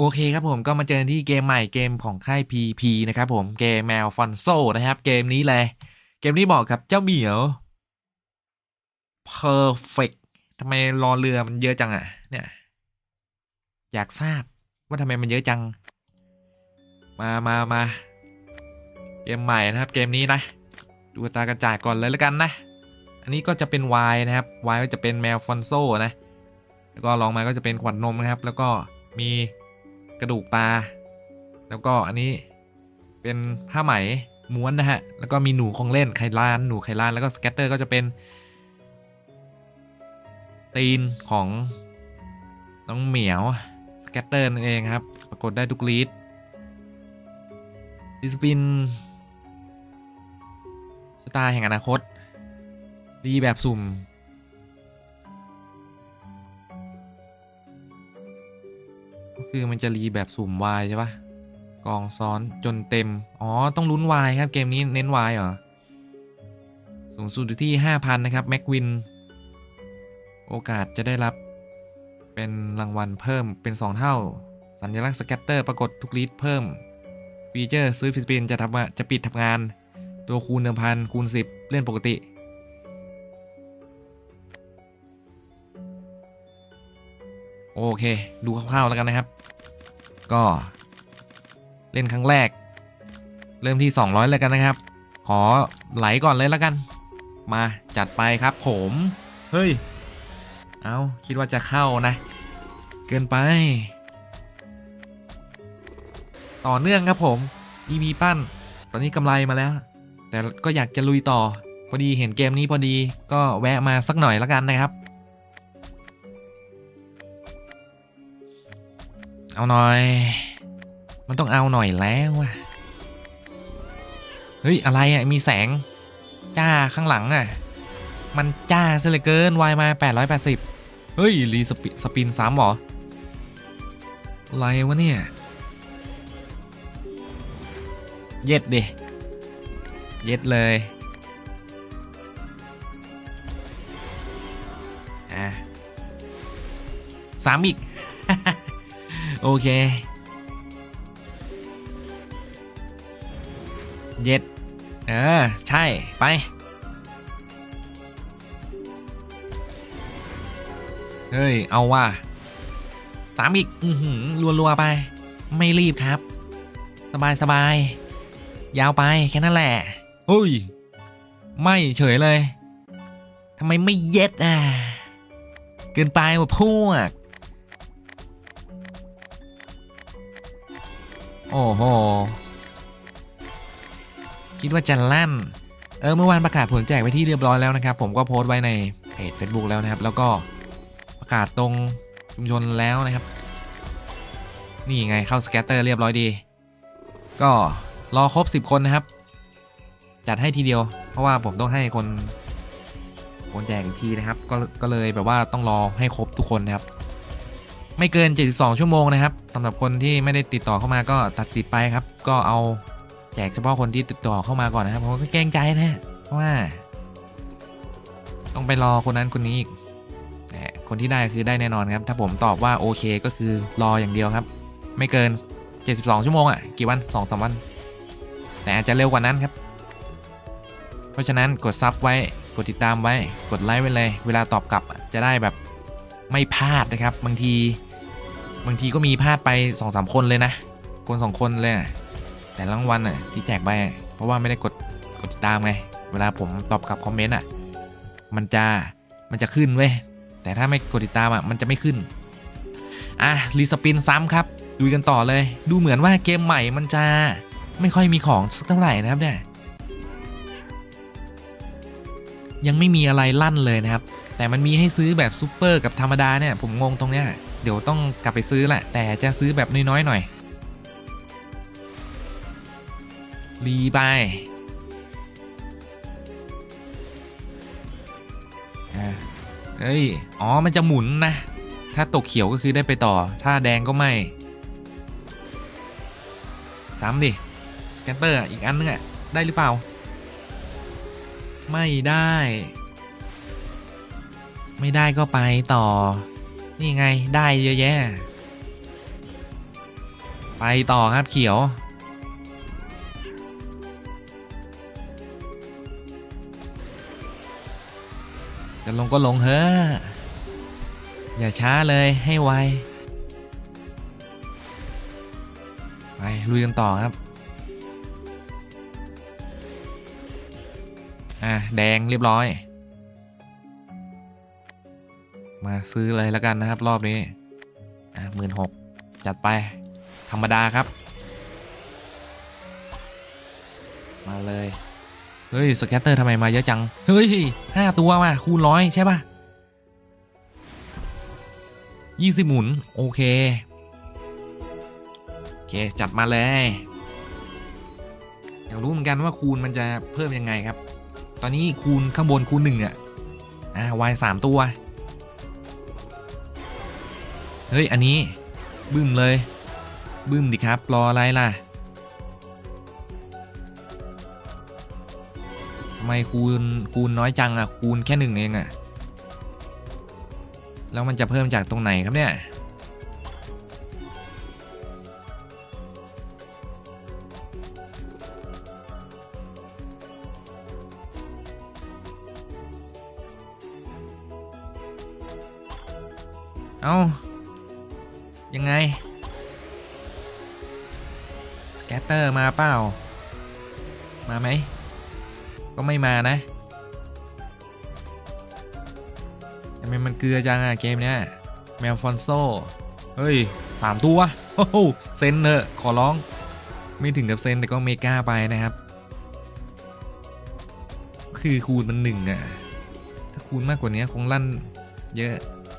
โอเคครับผมก็มาเจอที่เกมใหม่เกมของค่าย PP นะครับผมเกมแมวฟอนโซนะครับ เกมนี้เลยเกมนี้บอกกับเจ้าเหมียว perfect ทำไมรอเรือมันเยอะจังอะเนี่ย อยากทราบว่าทำไมมันเยอะจัง มามามาเกมใหม่นะครับเกมนี้นะ ดูตากระจายก่อนเลยแล้วกันนะ อันนี้ก็จะเป็น Y นะครับ Y ก็จะเป็นแมวฟอนโซนะ แล้วก็ลองมาก็จะเป็นขวดนมนะครับ แล้วก็มี กระดูกปลา แล้วก็อันนี้เป็นผ้าไหมม้วนนะฮะ แล้วก็มีหนูของเล่นไขลาน หนูไขลาน แล้วก็สแกตเตอร์ก็จะเป็น ตีนของน้องเหมียวสแกตเตอร์นั่นเองครับ ปรากฏได้ทุกลีดดิสปินสตาร์แห่งอนาคต ดีแบบสุ่ม คือมันจะรีแบบสุ่มวายใช่ปะกองซ้อนจนเต็ม อ๋อ ต้องลุ้นวายครับเกมนี้เน้นวายเหรอ สูงสุดที่ 5,000 นะครับ แม็กวิน โอกาสจะได้รับ เป็นรางวัลเพิ่มเป็น 2 เท่า สัญลักษณ์สแกตเตอร์ปรากฏทุกลีดเพิ่ม ฟีเจอร์ซื้อฟิสปินจะทำจะปิดทำงาน ตัวคูณเดิมพันคูณ 10 เล่นปกติ โอเค ดูคร่าวๆแล้วกันนะครับ ก็เล่นครั้งแรก เริ่มที่ 200 เลยกันนะครับ ขอไหลก่อนเลยแล้วกัน มาจัดไปครับผม เฮ้ย เอาคิดว่าจะเข้านะ เกินไป ต่อเนื่องครับผม EP ปั้น ตอนนี้กำไรมาแล้ว แต่ก็อยากจะลุยต่อ พอดีเห็นเกมนี้พอดีก็แวะมาสักหน่อยแล้วกันนะครับ เอาหน่อย มันต้องเอาหน่อยแล้วอะเฮ้ย อะไรอะมีแสง จ้าข้างหลังอะมันจ้าซะเหลือเกินวายมา 880 เฮ้ย รีสปิสปินซ้ำหรอ อะไรวะเนี่ย เย็ดดิ เย็ดเลย อะสามอีก โอเค เย็ด เออ ใช่ ไป เฮ้ย เอาว่าสามอีก อือหือรัวๆไป ไม่รีบครับ สบายสบาย ยาวไป แค่นั้นแหละเฮ้ย ไม่เฉยเลยทำไมไม่เย็ดอะ เกินไปว่ะพวก โอ้โห คิดว่าจะลั่น เออเมื่อวานประกาศผลแจกไปที่เรียบร้อยแล้วนะครับ ผมก็โพสต์ไว้ในเพจ Facebook แล้วนะครับ แล้วก็ประกาศตรงชุมชนแล้วนะครับ นี่ไงเข้าสแกตเตอร์เรียบร้อยดี ก็รอครบ 10 คนนะครับ จัดให้ทีเดียว เพราะว่าผมต้องให้คนคนแจกอีกทีนะครับ ก็ก็เลยแบบว่าต้องรอให้ครบทุกคนนะครับ ไม่เกิน 72 ชั่วโมงนะครับสำหรับคนที่ไม่ได้ติดต่อเข้ามาก็ตัดสิทธิ์ไปครับ ก็เอาแจกเฉพาะคนที่ติดต่อเข้ามาก่อนนะครับผมก็เกรงใจนะเพราะว่า ต้องไปรอคนนั้นคนนี้อีกแต่คนที่ได้คือได้แน่นอนครับ ถ้าผมตอบว่าโอเคก็คือรออย่างเดียวครับ ไม่เกิน 72 ชั่วโมงอะกี่วัน2อสวัน แต่อาจจะเร็วกว่านั้นครับ เพราะฉะนั้นกดซับไว้กดติดตามไว้กดไลค์ไว้เลย เวลาตอบกลับจะได้แบบไม่พลาดนะครับ บางที บางทีก็มีพลาดไป2อสคนเลยนะ คนสองคนเลยอะแต่รางวัลอะที่แจกไปเพราะว่าไม่ได้กดกดติดตามไง เวลาผมตอบกลับคอมเมนต์อะ มันจะมันจะขึ้นเว้ย แต่ถ้าไม่กดติดตามอะมันจะไม่ขึ้น อะรีสปินซ้ำครับ ดูกันต่อเลย ดูเหมือนว่าเกมใหม่มันจะไม่ค่อยมีของสักเท่าไหร่นะครับเนี่ย ยังไม่มีอะไรลั่นเลยนะครับ แต่มันมีให้ซื้อแบบซูเปอร์กับธรรมดาเนี่ยผมงงตรงเนี้ย ดี๋ยวต้องกลับไปซื้อแหละ แต่จะซื้อแบบน้อยๆหน่อยรีไปอะเอ้ย อ๋อ มันจะหมุนนะ ถ้าตกเขียวก็คือได้ไปต่อ ถ้าแดงก็ไม่ ซ้ำดิ สแกนเตอร์อีกอันนึงอะได้หรือเปล่า ไม่ได้ ไม่ได้ก็ไปต่อ นี่ไงได้เยอะแยะ ไปต่อครับเขียว จะลงก็ลงเฮ้อะอย่าช้าเลยให้ไว ไปลุยกันต่อครับ อะ แดงเรียบร้อย มาซื้อเลยแล้วกันนะครับรอบนี้อะหมื่นหกจัดไปธรรมดาครับ มาเลย เฮ้ย สแกตเตอร์ทำไมมาเยอะจัง เฮ้ยห้าตัวมาคูณร้อยใช่ปะยี่สิบหมุน โอเค โอเค จัดมาเลยอยากรู้เหมือนกันว่าคูณมันจะเพิ่มยังไงครับ ตอนนี้คูณข้างบนคูณหนึ่งอะ อ่าวายสามตัว เฮ้ย อันนี้ บึ้มเลย บึ้มดิครับ รออะไรล่ะทำไมคูณคูณน้อยจังอะคูณแค่หนึ่งเองอะแล้วมันจะเพิ่มจากตรงไหนครับเนี่ยเอา ยังไง สแกตเตอร์มาเปล่า มาไหม ก็ไม่มานะทำไมมันเกลือจังอะเกมเนี้ยแมวฟอนโซ เฮ้ยสามตัวโอ้โหเซนเนอะขอร้อง ไม่ถึงกับเซนแต่ก็เมกาไปนะครับ คือคูณมันหนึ่งอะถ้าคูณมากกว่านี้คงลั่นเยอะ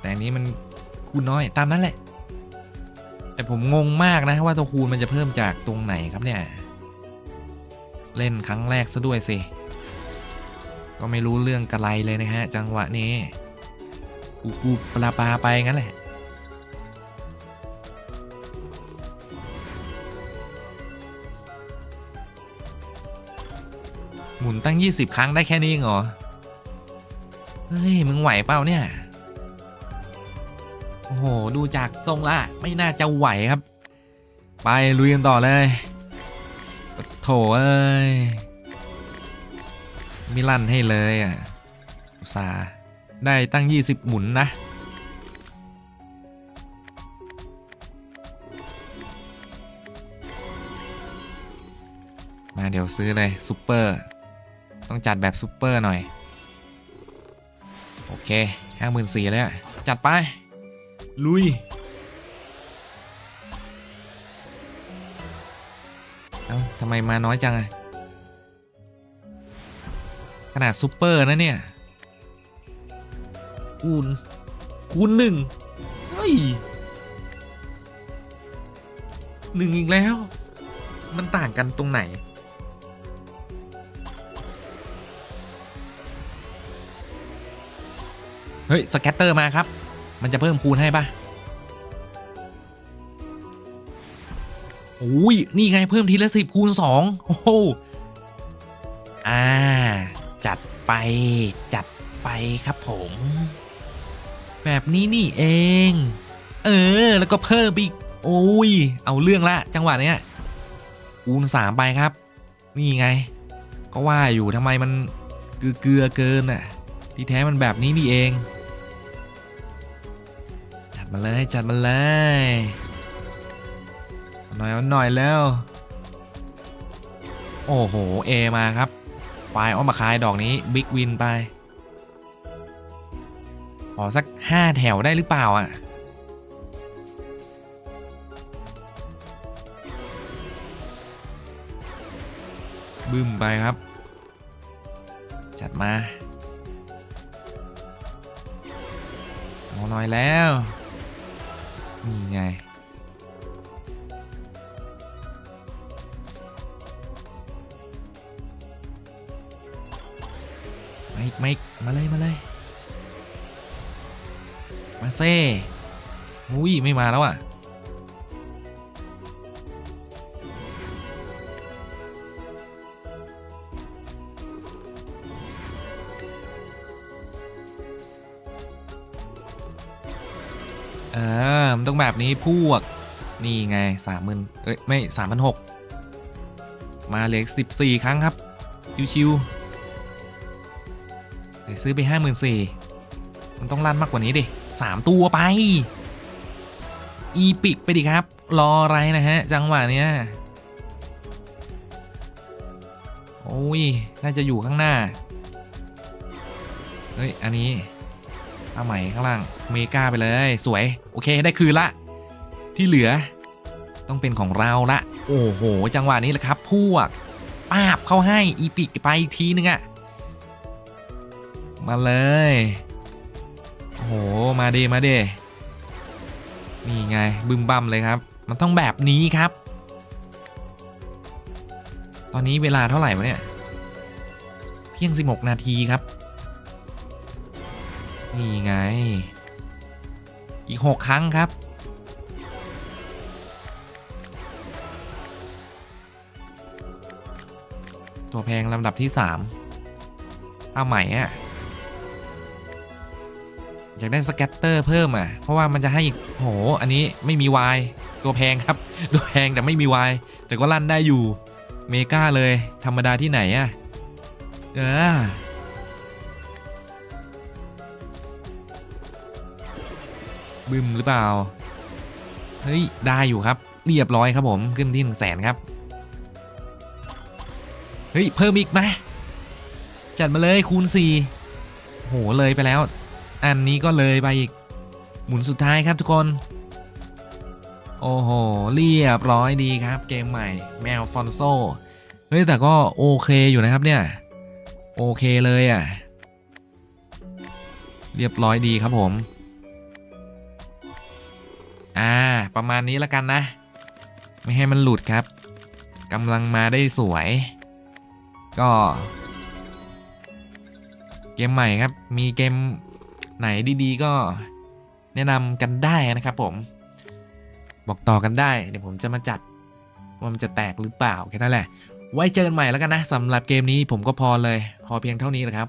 แต่นนี้มันคูณน้อยตามนั้นแหละ แต่ผมงงมากนะว่าตัวคูณมันจะเพิ่มจากตรงไหนครับเนี่ย เล่นครั้งแรกซะด้วยสิ ก็ไม่รู้เรื่องกระไรเลยนะฮะ จังหวะนี้ กูกูปลาปลาไปงั้นแหละ หมุนตั้ง 20 ครั้งได้แค่นี้เองเหรอ เฮ้ย มึงไหวเปล่าเนี่ย โอ้โห ดูจากทรงละไม่น่าจะไหวครับ ไปลุยกันต่อเลยโถเอ้ยมิลั่นให้เลยอะอุตส่าได้ตั้ง 20 หมุนนะ มาเดี๋ยวซื้อเลยซูเปอร์ ต้องจัดแบบซูเปอร์หน่อย โอเคห้าหมื่นสี่เลยอะจัดไป ลุย เอ้าทำไมมาน้อยจังอะขนาดซูเปอร์นะเนี่ย คูณ คูณหนึ่งเฮ้ยหนึ่งอีกแล้ว มันต่างกันตรงไหน เฮ้ย สแกตเตอร์มาครับ มันจะเพิ่มคูณให้ปะโอ้ยนี่ไงเพิ่มทีละสิบคูณสองโอ้โหอ่า จัดไปจัดไปครับผม แบบนี้นี่เอง เออ แล้วก็เพิ่มอีก โอ้ย เอาเรื่องละจังหวะเนี้ยคูณสามไปครับ นี่ไง ก็ว่าอยู่ทำไมมันเกลือเกินอะ ที่แท้มันแบบนี้นี่เอง มาเลยจัดมาเลยหน่อยเอาหน่อยแล้ว โอ้โหเอมาครับไฟล์อ้อมมาคายดอกนี้บิ๊กวินไปขอสัก 5 แถวได้หรือเปล่าอะบึ้มไปครับ จัดมาเอาหน่อยแล้ว นี่ไงมาอีกมาอีกมาเลย มาเลย มาเซ่อุ้ย ไม่มาแล้วอะ มันต้องแบบนี้พวก นี่ไงสามหมื่นเอ้ย ไม่สามพันหกมาเหลือสิบสี่ครั้งครับ ชิวๆแต่ซื้อไปห้าหมื่นสี่มันต้องลั่นมากกว่านี้ดิสามตัวไป อีปิกไปดิครับ รออะไรนะฮะ จังหวะเนี้ยโอ้ย น่าจะอยู่ข้างหน้า เฮ้ย อันนี้ เอาใหม่ข้างล่างเมกาไปเลยสวย โอเคได้คืนละ ที่เหลือ ต้องเป็นของเราละ โอ้โห จังหวะนี้แหละครับ พวกปาบเข้าให้อีปิกไปอีกทีนึงอะมาเลยโอ้โหมาเดมาเดนี่ไงบึมบัมเลยครับ มันต้องแบบนี้ครับ ตอนนี้เวลาเท่าไหร่วะเนี่ย เที่ยง 16 นาทีครับ นี่ไง อีก6ครั้งครับ ตัวแพงลำดับที่3เอาใหม่อะอยากได้สแกตเตอร์เพิ่มอะ เพราะว่ามันจะให้อีกโห อันนี้ไม่มีวายตัวแพงครับ ตัวแพงแต่ไม่มีวายแต่ก็ลั่นได้อยู่ เมกาเลย ธรรมดาที่ไหนอะเออ บึมหรือเปล่า เฮ้ย ได้อยู่ครับ เรียบร้อยครับผมขึ้นที่หนึ่งแสนครับ เฮ้ย เพิ่มอีกไหมจัดมาเลยคูณ4โหเลยไปแล้ว อันนี้ก็เลยไปอีก หมุนสุดท้ายครับทุกคน โอ้โห เรียบร้อยดีครับ เกมใหม่ แมวฟอนโซเฮ้ย แต่ก็โอเคอยู่นะครับเนี่ย โอเคเลยอะ เรียบร้อยดีครับผม อ่า ประมาณนี้แล้วกันนะ ไม่ให้มันหลุดครับกำลังมาได้สวย ก็ เกมใหม่ครับ มีเกมไหนดีๆ ก็แนะนำกันได้นะครับผม บอกต่อกันได้ เดี๋ยวผมจะมาจัดว่ามันจะแตกหรือเปล่าแค่นั้นแหละ ไว้เจอกันใหม่แล้วกันนะสำหรับเกมนี้ผมก็พอเลย พอเพียงเท่านี้แหละครับ